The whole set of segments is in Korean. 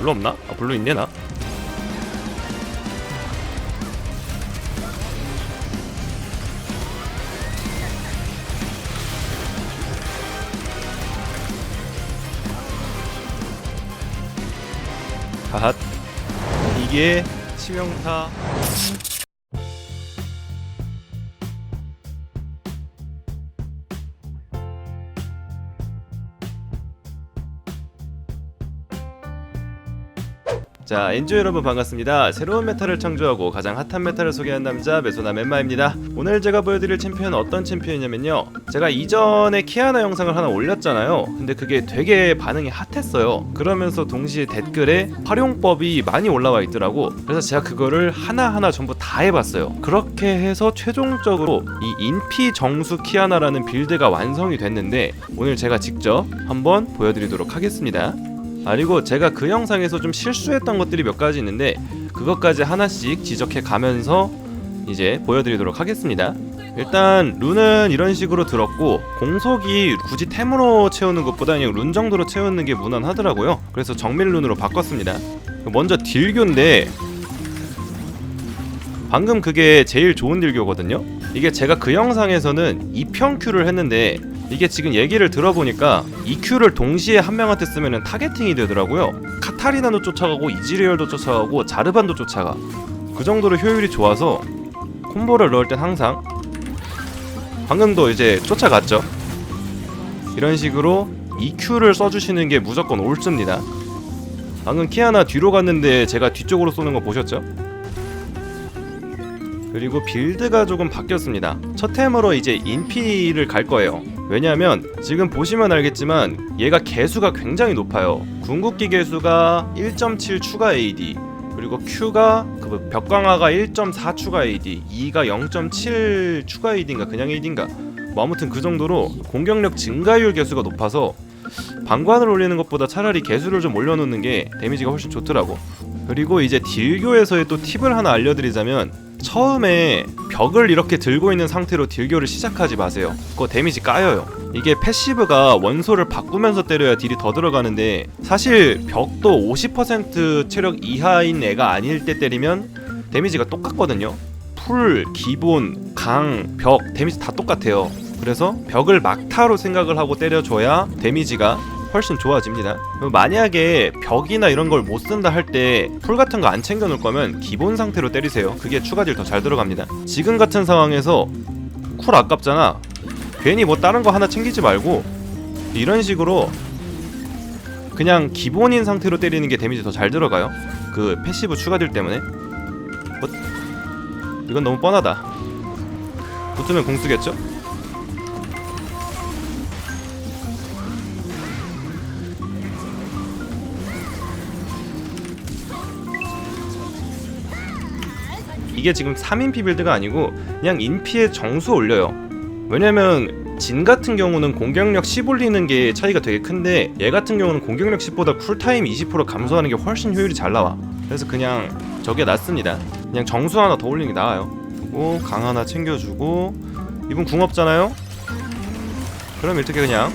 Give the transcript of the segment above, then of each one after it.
블루 없나? 아 블루 있네 나. 하핫 이게 치명타 자, 엔조 여러분 반갑습니다. 새로운 메타를 창조하고 가장 핫한 메타를 소개한 남자 메소나 멤마입니다. 오늘 제가 보여드릴 챔피언은 어떤 챔피언이냐면요. 제가 이전에 키아나 영상을 하나 올렸잖아요. 근데 그게 되게 반응이 핫했어요. 그러면서 동시에 댓글에 활용법이 많이 올라와 있더라고. 그래서 제가 그거를 하나하나 전부 다 해봤어요. 그렇게 해서 최종적으로 이 인피 정수 키아나라는 빌드가 완성이 됐는데 오늘 제가 직접 한번 보여드리도록 하겠습니다. 아, 그리고 제가 그 영상에서 좀 실수했던 것들이 몇 가지 있는데 그것까지 하나씩 지적해 가면서 이제 보여드리도록 하겠습니다. 일단 룬은 이런 식으로 들었고 공속이 굳이 템으로 채우는 것보다 그냥 룬 정도로 채우는 게 무난하더라고요. 그래서 정밀 룬으로 바꿨습니다. 먼저 딜교인데 방금 그게 제일 좋은 딜교거든요. 이게 제가 그 영상에서는 2평 큐를 했는데 이게 지금 얘기를 들어보니까 EQ를 동시에 한 명한테 쓰면 타겟팅이 되더라고요. 카타리나도 쫓아가고 이즈리얼도 쫓아가고 자르반도 쫓아가. 그 정도로 효율이 좋아서 콤보를 넣을 땐 항상 방금도 이제 쫓아갔죠. 이런 식으로 EQ를 써주시는 게 무조건 옳습니다. 방금 키아나 뒤로 갔는데 제가 뒤쪽으로 쏘는 거 보셨죠? 그리고 빌드가 조금 바뀌었습니다. 첫 템으로 이제 인피를 갈 거예요. 왜냐하면 지금 보시면 알겠지만 얘가 개수가 굉장히 높아요. 궁극기 개수가 1.7 추가 AD 그리고 Q가 그 벽강화가 1.4 추가 AD 2가 0.7 추가 AD인가 그냥 AD인가 뭐 아무튼 그 정도로 공격력 증가율 개수가 높아서 방관을 올리는 것보다 차라리 개수를 좀 올려놓는 게 데미지가 훨씬 좋더라고. 그리고 이제 딜교에서의 또 팁을 하나 알려드리자면 처음에 벽을 이렇게 들고 있는 상태로 딜교를 시작하지 마세요. 그거 데미지 까여요. 이게 패시브가 원소를 바꾸면서 때려야 딜이 더 들어가는데 사실 벽도 50% 체력 이하인 애가 아닐 때 때리면 데미지가 똑같거든요. 풀, 기본, 강, 벽 데미지 다 똑같아요. 그래서 벽을 막타로 생각을 하고 때려줘야 데미지가 훨씬 좋아집니다. 만약에 벽이나 이런 걸 못 쓴다 할 때 풀 같은 거 안 챙겨 놓을 거면 기본 상태로 때리세요. 그게 추가딜 더 잘 들어갑니다. 지금 같은 상황에서 쿨 아깝잖아. 괜히 뭐 다른 거 하나 챙기지 말고 이런 식으로 그냥 기본인 상태로 때리는 게 데미지 더 잘 들어가요. 그 패시브 추가딜 때문에. 뭐, 이건 너무 뻔하다. 붙으면 공 쓰겠죠? 이게 지금 3인피 빌드가 아니고 그냥 인피의 정수 올려요. 왜냐면 진 같은 경우는 공격력 10 올리는 게 차이가 되게 큰데 얘 같은 경우는 공격력 10보다 쿨타임 20% 감소하는 게 훨씬 효율이 잘 나와. 그래서 그냥 저게 낫습니다. 그냥 정수 하나 더 올리는 게 나아요. 그리고 강 하나 챙겨주고 이분 궁 없잖아요? 그럼 이렇게 그냥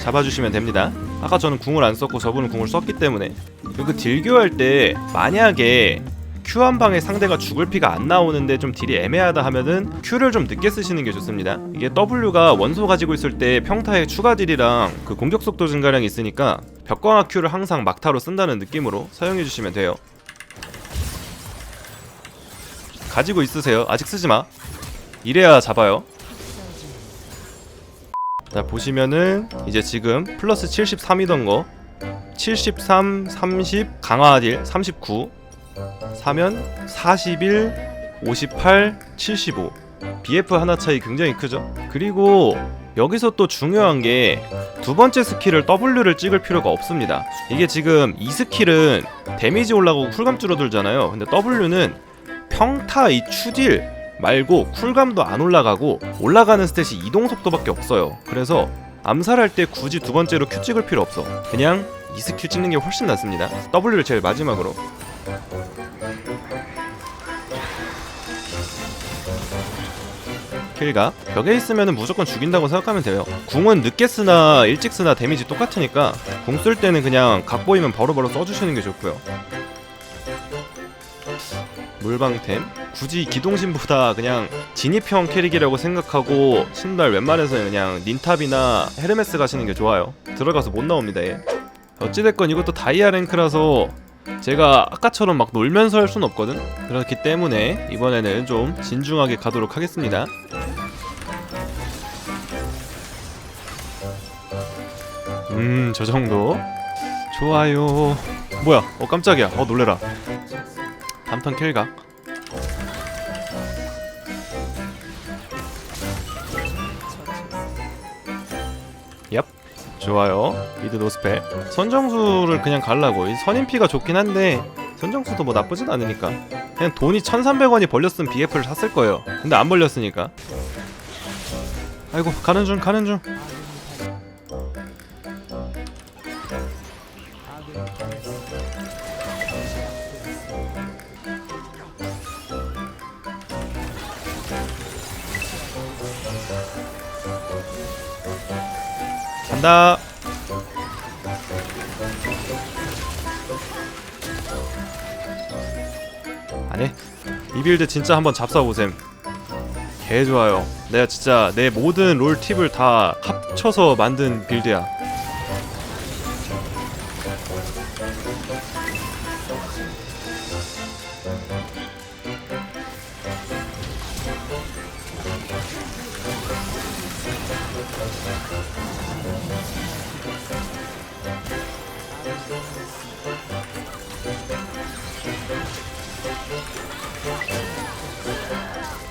잡아주시면 됩니다. 아까 저는 궁을 안 썼고 저분은 궁을 썼기 때문에 그리고 딜교할 때 만약에 Q 한 방에 상대가 죽을 피가 안 나오는데 좀 딜이 애매하다 하면은 Q를 좀 늦게 쓰시는 게 좋습니다. 이게 W가 원소 가지고 있을 때 평타의 추가 딜이랑 그 공격 속도 증가량이 있으니까 벽광화 Q를 항상 막타로 쓴다는 느낌으로 사용해 주시면 돼요. 가지고 있으세요. 아직 쓰지 마. 이래야 잡아요. 자 보시면은 이제 지금 플러스 73이던 거 73, 30 강화딜 39 사면 41, 58, 75 BF 하나 차이 굉장히 크죠? 그리고 여기서 또 중요한 게 두 번째 스킬을 W를 찍을 필요가 없습니다. 이게 지금 이 스킬은 데미지 올라가고 쿨감 줄어들잖아요. 근데 W는 평타 이 추딜 말고 쿨감도 안 올라가고 올라가는 스탯이 이동 속도밖에 없어요. 그래서 암살할 때 굳이 두 번째로 Q 찍을 필요 없어. 그냥 이 스킬 찍는 게 훨씬 낫습니다. W를 제일 마지막으로 킬가? 벽에 있으면 무조건 죽인다고 생각하면 돼요. 궁은 늦게 쓰나 일찍 쓰나 데미지 똑같으니까 궁 쓸 때는 그냥 각 보이면 바로바로 써주시는 게 좋고요. 물방템? 굳이 기동신보다 그냥 진입형 캐릭이라고 생각하고 신발 웬만해서는 그냥 닌탑이나 헤르메스 가시는 게 좋아요. 들어가서 못 나옵니다 얘. 어찌됐건 이것도 다이아 랭크라서 제가 아까처럼 막 놀면서 할 순 없거든? 그렇기 때문에 이번에는 좀 진중하게 가도록 하겠습니다. 음 저 정도? 좋아요. 뭐야? 어 깜짝이야. 어 놀래라. 단판 킬각 좋아요. 미드 노스펠 선정수를 그냥 갈라고. 이 선임피가 좋긴 한데 선정수도 뭐 나쁘진 않으니까. 그냥 돈이 1300원이 벌렸으면 BF를 샀을 거예요. 근데 안 벌렸으니까. 아이고 가는 중 가는 중 간다. 안해 이 빌드 진짜 한번 잡숴보셈. 개 좋아요. 내가 진짜 내 모든 롤 팁을 다 합쳐서 만든 빌드야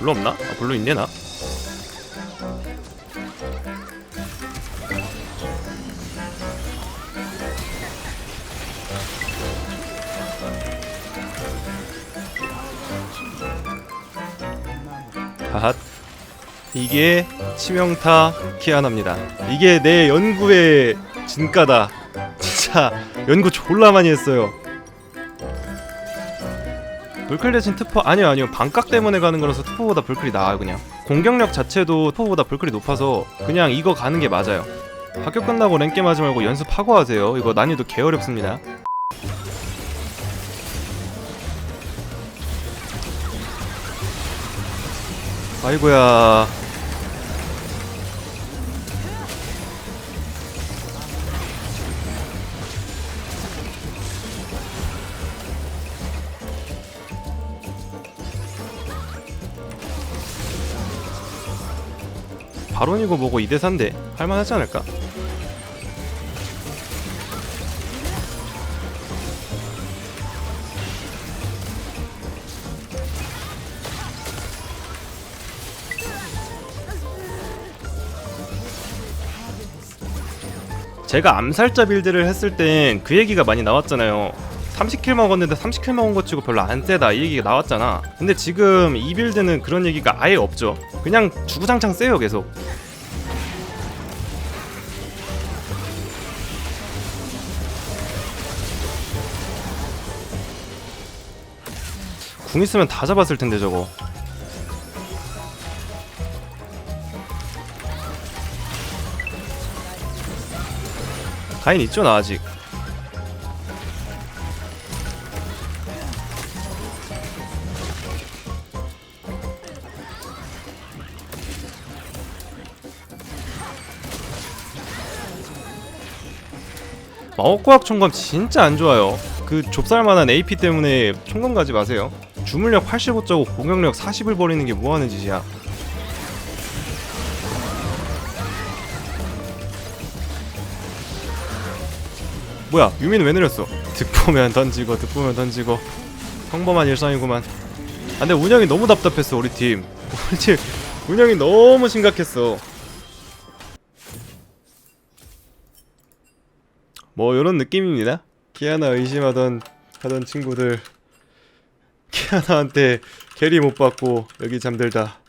블루 없나? 아 블루 있네 나. 하핫. 이게 치명타 키아나입니다. 이게 내 연구의 진가다. 진짜 연구 졸라 많이 했어요. 불클 대신 트포 아니요 아니요. 반각 때문에 가는 거라서 트포보다 불클이 나아요 그냥. 공격력 자체도 트포보다 불클이 높아서 그냥 이거 가는 게 맞아요. 학교 끝나고 랭겜 하지 말고 연습하고 하세요. 이거 난이도 개 어렵습니다. 아이고야 바론이고 뭐고 2대4인데 할만하지 않을까? 제가 암살자 빌드를 했을 땐 그 얘기가 많이 나왔잖아요 30킬 먹었는데 30킬 먹은 것 치고 별로 안 세다. 이 얘기가 나왔잖아. 근데 지금 이 빌드는 그런 얘기가 아예 없죠. 그냥 주구장창 세요 계속. 궁 있으면 다 잡았을 텐데 저거. 가인 있죠 나 아직 마법과학 총검 진짜 안 좋아요. 그 좁쌀만한 AP 때문에 총검 가지 마세요. 주물력 85짜고 공격력 40을 버리는 게 뭐하는 짓이야? 뭐야 유미는 왜 내렸어? 득보면 던지고 득보면 던지고. 평범한 일상이구만. 아 근데 운영이 너무 답답했어 우리 팀. 우리 팀 운영이 너무 심각했어 뭐 요런 느낌입니다. 키아나 의심하던 하던 친구들. 키아나한테 캐리 못 받고 여기 잠들다